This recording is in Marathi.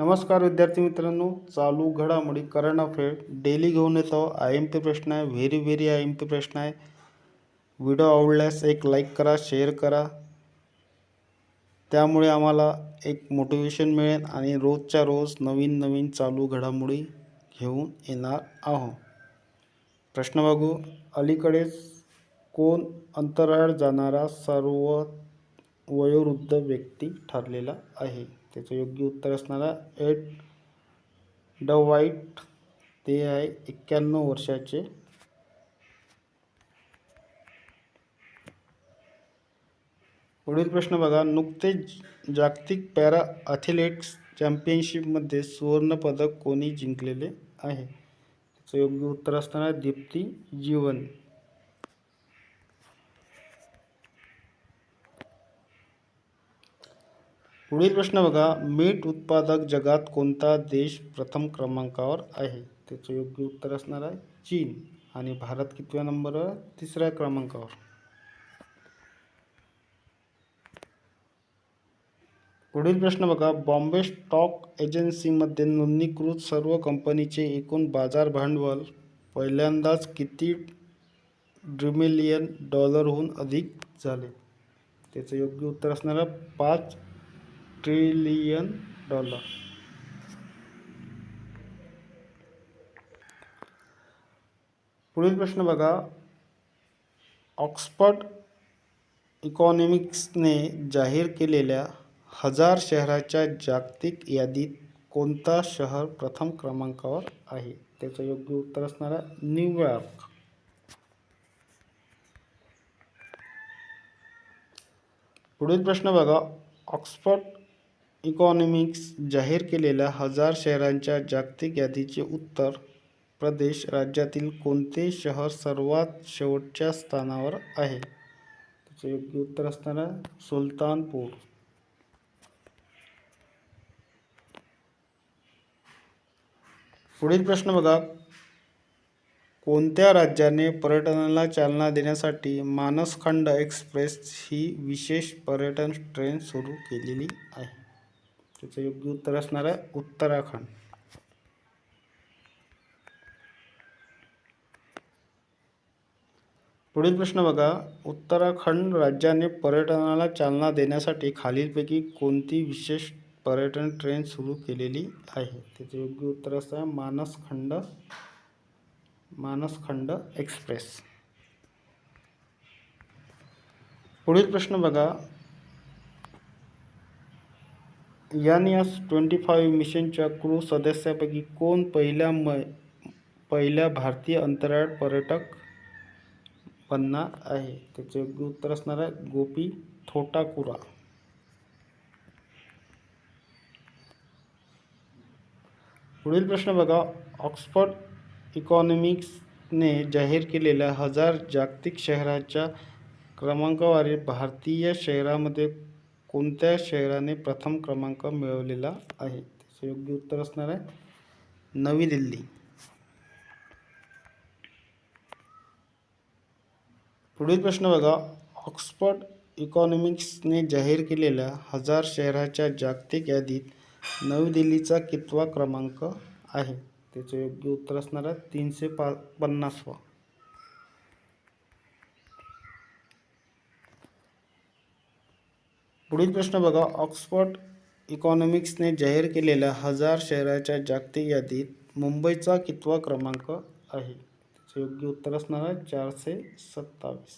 नमस्कार विद्यार्थी मित्रांनो चालू घडामोडी करंट अफेअर. डेली घेऊन येतो. आय एम पी प्रश्न आहे. Very very I M P प्रश्न आहे. व्हिडिओ आवडल्यास एक लाईक करा शेअर करा. त्यामुळे आम्हाला एक मोटिवेशन मिळेल आणि रोजच्या रोज नवीन नवीन चालू घडामोडी घेऊन येणार आहो प्रश्न बघू. अलीकडेच कोण अंतराळ जाणारा सर्व वयोवृद्ध व्यक्ती ठरलेला आहे? त्याचं योग्य उत्तर असणारा एड ड वाईट ते आहे एक्क्याण्णव वर्षाचे. पुढील प्रश्न बघा. नुकतेच जागतिक पॅरा अथलेट्स चॅम्पियनशिपमध्ये सुवर्णपदक कोणी जिंकलेले आहे? त्याचं योग्य उत्तर असताना दीप्ती जीवन. पुढील प्रश्न बघा मीठ उत्पादक जगात कोणता देश प्रथम क्रमांकावर आहे? त्याचं योग्य उत्तर असणार आहे चीन. आणि भारत कितव्या नंबरवर? तिसऱ्या क्रमांकावर. पुढील प्रश्न बघा बॉम्बे स्टॉक एजन्सीमध्ये नोंदणीकृत सर्व कंपनीचे एकूण बाजार भांडवल पहिल्यांदाच किती ड्रिमिलियन डॉलरहून अधिक झाले? त्याचं योग्य उत्तर असणार आहे पाच ट्रिलियन डॉलर. पुढील प्रश्न बघा. ऑक्सफर्ड इकॉनॉमिक्सने जाहीर केलेल्या हजार शहराच्या जागतिक यादीत कोणता शहर प्रथम क्रमांकावर आहे? त्याचं योग्य उत्तर असणार आहे न्यूयॉर्क. पुढील प्रश्न बघा. ऑक्सफर्ड इकॉनॉमिक्स जाहीर केलेल्या हजार शहरांच्या जागतिक यादीचे उत्तर प्रदेश राज्यातील कोणते शहर सर्वात शेवटच्या स्थानावर आहे? त्याचे योग्य उत्तर असणार आहे सुलतानपूर. पुढील प्रश्न बघा. कोणत्या राज्याने पर्यटनाला चालना देण्यासाठी मानसखंड एक्सप्रेस ही विशेष पर्यटन ट्रेन सुरू केलेली आहे? त्याचं योग्य उत्तर असणार आहे उत्तराखंड. पुढील प्रश्न बघा. उत्तराखंड राज्याने पर्यटनाला चालना देण्यासाठी खालीलपैकी कोणती विशेष पर्यटन ट्रेन सुरू केलेली आहे? त्याचे योग्य उत्तर असं आहे मानसखंड मानसखंड एक्सप्रेस. पुढील प्रश्न बघा. यन एस ट्वेंटी फाईव्ह मिशनच्या क्रू सदस्यापैकी कोण पहिल्या म पहिल्या भारतीय अंतराळ पर्यटक बनणार आहे? त्याचे योग्य उत्तर असणार आहे गोपी थोटाकुरा. पुढील प्रश्न बघा. ऑक्सफर्ड इकॉनॉमिक्सने जाहीर केलेल्या हजार जागतिक शहराच्या क्रमांकावरील भारतीय शहरामध्ये कोणत्या शहराने प्रथम क्रमांक मिळवलेला आहे? त्याचे योग्य उत्तर असणार आहे. नवी दिल्ली. पुढील प्रश्न बघा. ऑक्सफर्ड इकॉनॉमिक्सने जाहीर केलेल्या हजार शहराच्या जागतिक यादीत नवी दिल्लीचा कितवा क्रमांक आहे? त्याचं योग्य उत्तर असणार आहे. तीनशे पा पन्नासवा. पुढील प्रश्न बघा. ऑक्सफर्ड इकॉनॉमिक्सने जाहीर केलेल्या हजार शहराच्या जागतिक यादीत मुंबईचा कितवा क्रमांक आहे? त्याचं योग्य उत्तर असणार आहे चारशे सत्तावीस.